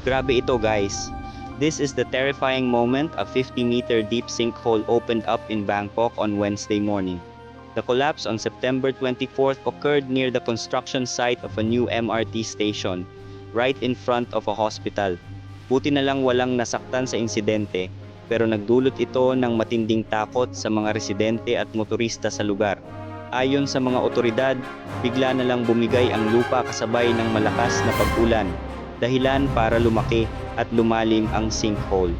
Grabe ito guys. This is the terrifying moment a 50 meter deep sinkhole opened up in Bangkok on Wednesday morning. The collapse on September 24th occurred near the construction site of a new MRT station, right in front of a hospital. Buti na lang walang nasaktan sa insidente, pero nagdulot ito ng matinding takot sa mga residente at motorista sa lugar. Ayon sa mga otoridad, bigla na lang bumigay ang lupa kasabay ng malakas na pag-ulan, dahilan para lumaki at lumalim ang sinkhole.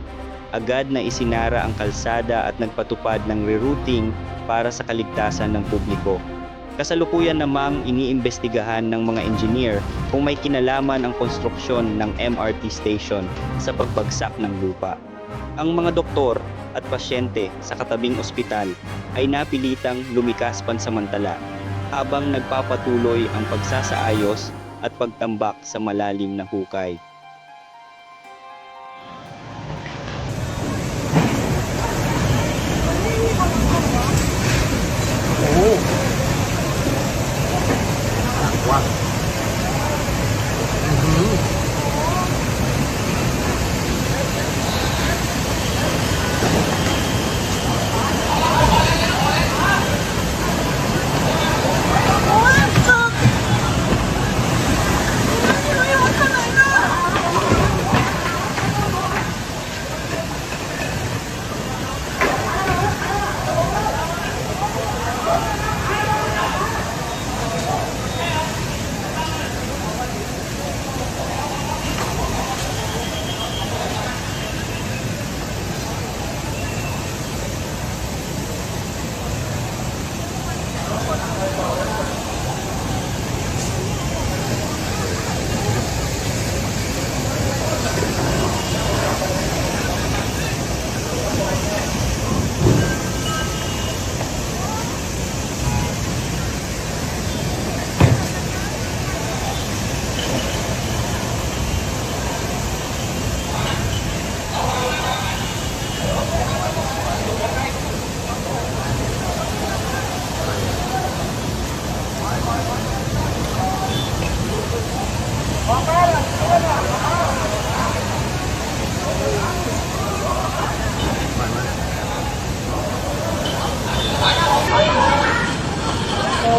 Agad na isinara ang kalsada at nagpatupad ng rerouting para sa kaligtasan ng publiko. Kasalukuyan namang iniimbestigahan ng mga engineer kung may kinalaman ang konstruksyon ng MRT station sa pagbagsak ng lupa. Ang mga doktor at pasyente sa katabing ospital ay napilitang lumikas pansamantala habang nagpapatuloy ang pagsasaayos at pagtambak sa malalim na hukay.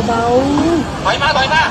เบาๆถอยมาถอยมา